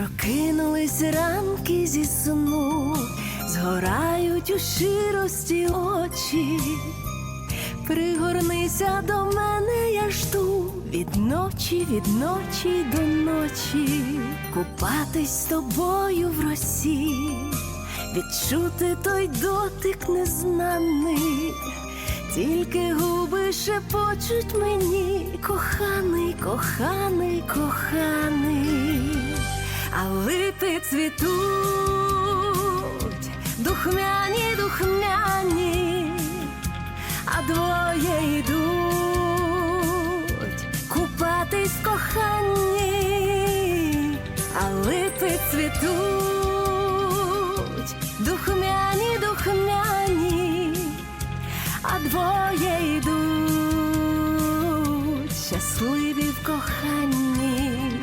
Прокинулись ранки зі сну, згорають у ширості очі. Пригорнися до мене, я жду від ночі, від ночі до ночі, купатись з тобою в росі, відчути той дотик незнаний, тільки губи шепочуть мені, коханий, коханий, коханий, а липи цвітуть, духмяні, духмяні, а двоє йдуть купатись коханні, а липи цвітуть, духмяні, духмяні, а двоє йдуть щасливі в коханні.